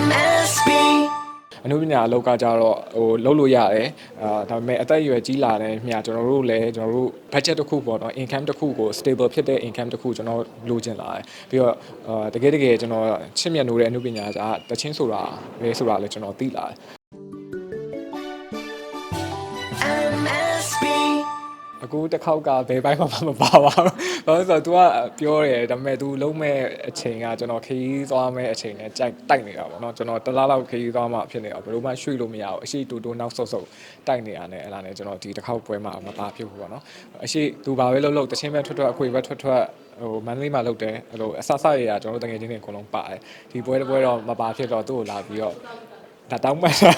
MSB အနုပညာအလောက်ကကြတော့ဟိုလုံးလို့ရတယ်အာဒါပေမဲ့အသက်အရွယ်ကြီးလာတဲ့မြာကျွန်တော်တို့လည်းကျွန်တော်တို့ budget တစ်ခုပေါ့နော် income တစ်ခုကို stable ဖြစ်တဲ့ income တစ်ခုကျွန်တော်လိုချင်လာတယ်ပြီးတော့အာတကယ်တကယ်ကျွန်တော်ချစ်မြတ်နိုးတဲ့အနုပညာကတချင်းဆိုတာပဲဆိုတာလည်းကျွန်တော်သိလာတယ် အခုတစ်ခေါက်ကဘယ်ဘိုင်းမှမပါပါဘူး။ဘာလို့လဲဆိုတော့ तू ကပြောတယ်ဒါပေမဲ့ तू လုံးမဲ့အချိန်ကကျွန်တော်ခရီးသွားမဲ့အချိန်နဲ့ကြိုက်တိုက်နေတာပေါ့နော်။ကျွန်တော်တစ်လားလောက်ခရီးသွားမှဖြစ်နေတာဘယ်လိုမှရွှေ့လို့မရဘူး။အရှိတူတူနောက်ဆုတ်ဆုတ်တိုက်နေတာနဲ့အဲ့ဒါနဲ့ကျွန်တော်ဒီတစ်ခေါက်ပွဲမှာမပါဖြစ်ဘူးပေါ့နော်။အရှိ तू ဘာပဲလုပ်လုပ်တချင်းပဲထွက်ထွက်အခွေပဲထွက်ထွက်ဟိုမန္တလေးမှာလုပ်တယ်အဲ့လိုအဆအဆရရကျွန်တော်တို့တကယ်ချင်းတွေအကုန်လုံးပါတယ်။ဒီပွဲတစ်ပွဲတော့မပါဖြစ်တော့သူ့ကိုလာပြီးတော့ ဒါတောင်းပန်တာ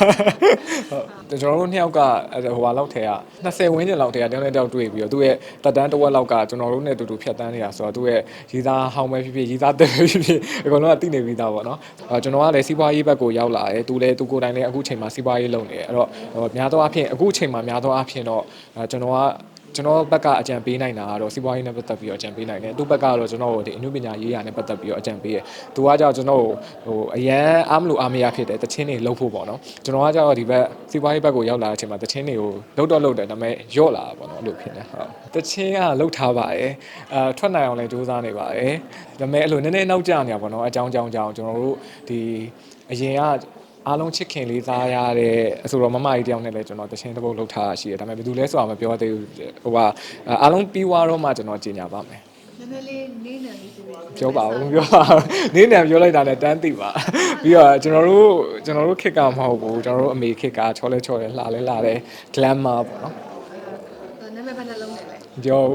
ဟုတ်ကျွန်တော်တို့နှစ်ယောက်ကအဲ့ဟိုဟာလောက်ထဲက20ဝန်းကျင်လောက်ထဲကတယောက်နဲ့တယောက်တွေ့ပြီးတော့သူ့ရဲ့တက်တန်းတစ်ဝက်လောက်ကကျွန်တော်တို့နဲ့အတူတူဖြတ်တန်းနေတာဆိုတော့သူ့ရဲ့ရီသားဟောင်းပဲဖြစ်ဖြစ်ရီသားတက်ပဲဖြစ်ဖြစ်အကုန်လုံးကသိနေပြီးသားပေါ့နော်အဲကျွန်တော်ကလည်းစီးပွားရေးဘက်ကိုရောက်လာတယ်သူလည်းသူကိုယ်တိုင်လည်းအခုချိန်မှာစီးပွားရေးလုပ်နေတယ်အဲ့တော့ဟိုများသောအားဖြင့်အခုချိန်မှာများသောအားဖြင့်တော့အဲကျွန်တော်က ကျွန်တော်ဘက်ကအကြံပေးနိုင်တာကတော့စီးပွားရေးနဲ့ပတ်သက်ပြီးတော့အကြံပေးနိုင်တယ်သူ့ဘက်ကတော့ကျွန်တော်တို့ဒီအနုပညာရေးရာနဲ့ပတ်သက်ပြီးတော့အကြံပေးတယ်သူကကြောင့်ကျွန်တော်ဟိုအရန်အားမလို့အားမရဖြစ်တယ်တချင်းတွေလှုပ်ဖို့ပေါ့နော်ကျွန်တော်ကကြောင့်ဒီဘက်စီးပွားရေးဘက်ကိုရောက်လာတဲ့အချိန်မှာတချင်းတွေကိုလှုပ်တော့လှုပ်တယ်ဒါပေမဲ့ယော့လာတာပေါ့နော်အဲ့လိုဖြစ်နေဟုတ်တချင်းကလှုပ်ထားပါတယ်အာထွက်နိုင်အောင်လည်းစူးစမ်းနေပါတယ်ဒါပေမဲ့အဲ့လိုနည်းနည်းနောက်ကျနေတာပေါ့နော်အကြောင်းအကြောင်းအကြောင်းကျွန်တော်တို့ဒီအရင်က အားလုံးချစ်ခင်လေးစားရတဲ့အဆိုတော့မမကြီးတယောက်နဲ့လည်းကျွန်တော်တချင်းတစ်ပုတ်လှုပ်ထားတာရှိတယ်ဒါပေမဲ့ဘယ်သူလဲဆိုတာမပြောသေးဘူးဟိုကအားလုံးပြီးွားတော့မှကျွန်တော်ကြီးညာပါမယ်နည်းနည်းလေးနေနေလေးဆိုပြီးပြောပါဦးပြောပါဦးနင်းနံပြောလိုက်တာနဲ့တန်းသိပါပြီးတော့ကျွန်တော်တို့ကျွန်တော်တို့ခစ်ကမဟုတ်ဘူးကျွန်တော်တို့အမေခစ်ကချောလဲချောလဲလှလဲလှတယ် glamour ပေါ့နော်နာမည်ဘယ်နှ လုံးလဲလဲပြောဦး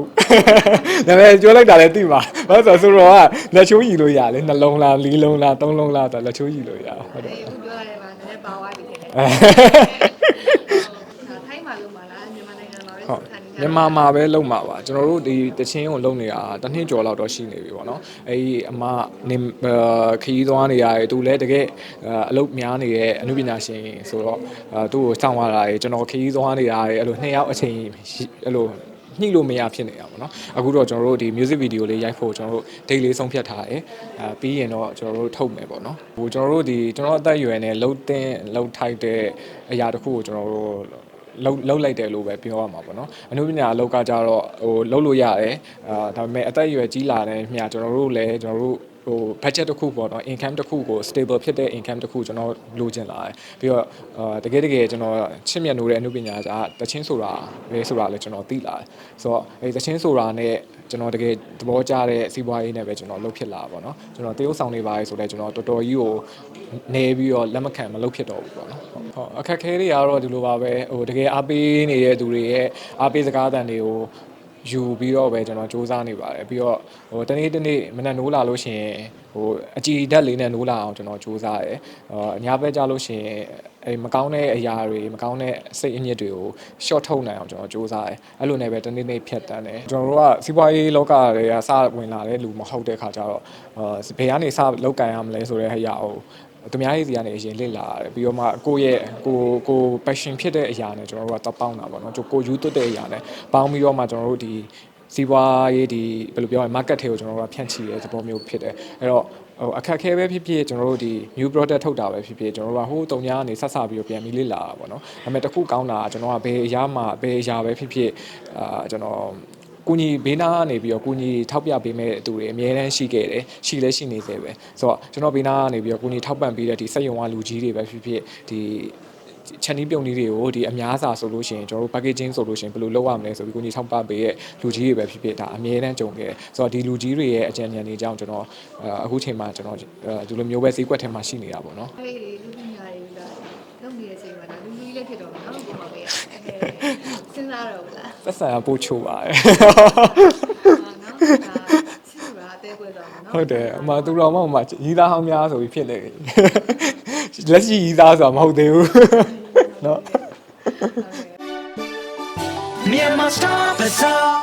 ဒါပေမဲ့ပြောလိုက်တာလည်းသိပါဘာလို့ဆိုတော့ဆိုတော့ကလက်ချိုးရည်လို့ရလေနှလုံးလားလေးလုံးလားသုံးလုံးလားဆိုတော့လက်ချိုးရည်လို့ရဟုတ်တယ်အေးအခုပြောရတယ်ပါနည်းနည်းပါသွားပြီထင်တယ်ဒါထိုင်းမှာလုံးပါလားမြန်မာနိုင်ငံမှာပဲဟုတ်ခံနေမြန်မာမှာပဲလုံမှာပါကျွန်တော်တို့ဒီတချင်းကိုလုံနေတာတစ်နှစ်ကျော်လောက်တော့ရှိနေပြီပေါ့နော်အဲဒီအမနေအာခရီးသွားနေရတယ်သူလည်းတကယ်အာအလုပ်များနေတဲ့အမှုပညာရှင်ဆိုတော့အာသူ့ကိုစောင့်ရတာရယ်ကျွန်တော်ခရီးသွားနေရတယ်အဲ့လိုနှစ်ယောက်အချိန်ရှိအဲ့လို ညှိလို့မရဖြစ်နေတာပေါ့နော်အခုတော့ကျွန်တော်တို့ဒီ music video လေးရိုက်ဖို့ကျွန်တော်တို့ date လေးဆုံးဖြတ်ထားတယ်အာပြီးရင်တော့ကျွန်တော်တို့ထုတ်မယ်ပေါ့နော်ဟိုကျွန်တော်တို့ဒီကျွန်တော်အသက်အရွယ်နဲ့လှုပ်တဲ့လှုပ်ထိုက်တဲ့အရာတစ်ခုကိုကျွန်တော်တို့လုံးလုံးလိုက်တယ်လို့ပဲပြောရမှာပေါ့နော်အနုပညာအလောက်ကကြတော့ဟိုလုံးလို့ရတယ်အာဒါပေမဲ့အသက်အရွယ်ကြီးလာတဲ့မြာကျွန်တော်တို့လည်းကျွန်တော်တို့ ဟို budget တစ်ခုပေါ့နော် income တစ်ခုကို stable ဖြစ်တဲ့ income တစ်ခုကျွန်တော်လိုချင်လာတယ်ပြီးတော့အာတကယ်တကယ်ကျွန်တော်ချစ်မြတ်နိုးတဲ့အနုပညာကတချင်းဆိုတာပဲဆိုတာလည်းကျွန်တော်သိလာတယ်ဆိုတော့အဲတချင်းဆိုတာနဲ့ကျွန်တော်တကယ်သဘောကျတဲ့စီးပွားရေးနဲ့ပဲကျွန်တော်လုပ်ဖြစ်လာပါတော့ကျွန်တော်တရုပ်ဆောင်နေပါလေဆိုတော့ကျွန်တော်တော်တော်ကြီးကိုနေပြီးတော့လက်မခံမလုပ်ဖြစ်တော့ဘူးပေါ့နော်ဟုတ်ဟုတ်အခက်ခဲတွေကတော့ဒီလိုပါပဲဟိုတကယ်အားပေးနေတဲ့သူတွေရဲ့အားပေးစကားအသံတွေကို ယူပြီးတော့ပဲကျွန်တော်စူးစမ်းနေပါတယ်ပြီးတော့ဟိုတနေ့တနေ့မနက်နိုးလာလို့ရှိရင်ဟိုအကြည်ဓာတ်လေးနဲ့နိုးလာအောင်ကျွန်တော်စူးစမ်းတယ်ဟိုအများပဲကြလို့ရှိရင်အဲမကောင်းတဲ့အရာတွေမကောင်းတဲ့စိတ်အညစ်တွေကို short ထုတ်နိုင်အောင်ကျွန်တော်စူးစမ်းတယ်အဲ့လိုနဲ့ပဲတနေ့နေ့ဖြတ်တန်းတယ်ကျွန်တော်တို့ကစီးပွားရေးလောကတွေကစဝင်လာတဲ့လူမဟုတ်တဲ့ခါကျတော့အာဘယ်ကနေစလောက်ကန်ရမလဲဆိုတဲ့အရာကို သူများရေးစီကနေအရင်လစ်လာရတယ်ပြီးတော့မှကိုယ့်ရဲ့ကိုကို passion ဖြစ်တဲ့အရာနဲ့ကျွန်တော်တို့ကတပေါင်းတာပေါ့နော်ကျွန်တော်ကိုယူသွတ်တဲ့အရာနဲ့ပေါင်းပြီးတော့မှကျွန်တော်တို့ဒီစီးပွားရေးဒီဘယ်လိုပြောရမလဲ market ထဲကိုကျွန်တော်တို့ကဖြန့်ချီတဲ့သဘောမျိုးဖြစ်တယ်အဲ့တော့ဟိုအခက်အခဲပဲဖြစ်ဖြစ်ကျွန်တော်တို့ဒီ new product ထုတ်တာပဲဖြစ်ဖြစ်ကျွန်တော်တို့ကဟိုတုံညာကနေဆက်ဆပြီးတော့ပြန်ပြီးလေ့လာတာပေါ့နော်ဒါပေမဲ့တစ်ခုကောင်းတာကကျွန်တော်ကဘယ်အရာမှဘယ်အရာပဲဖြစ်ဖြစ်အာကျွန်တော် ကိုကြီးဘေးနားကနေပြီးတော့ကိုကြီးထောက်ပြပေးမဲ့သူတွေအများတန်းရှိခဲ့တယ်ရှိလဲရှိနေသေးပဲဆိုတော့ကျွန်တော်ဘေးနားကနေပြီးတော့ကိုကြီးထောက်ပံ့ပေးတဲ့ဒီစက်ရုံကလူကြီးတွေပဲဖြစ်ဖြစ်ဒီချန်နီးပြုံလေးတွေကိုဒီအများစာဆိုလို့ရှိရင်ကျွန်တော်တို့ packaging ဆိုလို့ရှိရင်ဘယ်လိုလုပ်ရမလဲဆိုပြီးကိုကြီးထောက်ပံ့ပေးရဲ့လူကြီးတွေပဲဖြစ်ဖြစ်ဒါအများတန်းကြုံခဲ့တယ်ဆိုတော့ဒီလူကြီးတွေရဲ့အကြံဉာဏ်တွေအကြောင်းကျွန်တော်အခုချိန်မှာကျွန်တော်ဒီလိုမျိုးပဲဈေးကွက်ထဲမှာရှိနေတာပေါ့နော်အဲ့ဒီလူပညာတွေလာလုပ်နေတဲ့အချိန်မှာဒါလူကြီးလည်းဖြစ်တော့မယ်နော်ပုံပါပဲ စဉ်းစားတော့ဘူးလားပတ်စံကပို့ချိုးပါတယ်ဟာနော်ဒါသူ့ကအသေးပွဲတော့နော်ဟုတ်တယ်အမသူတော်မအမရီးသားဟောင်းများဆိုပြီးဖြစ်လေလက်ရှိရီးသားဆိုတာမဟုတ်သေးဘူးနော် ဟုတ်ကဲ့ Myanmar Star Bazaar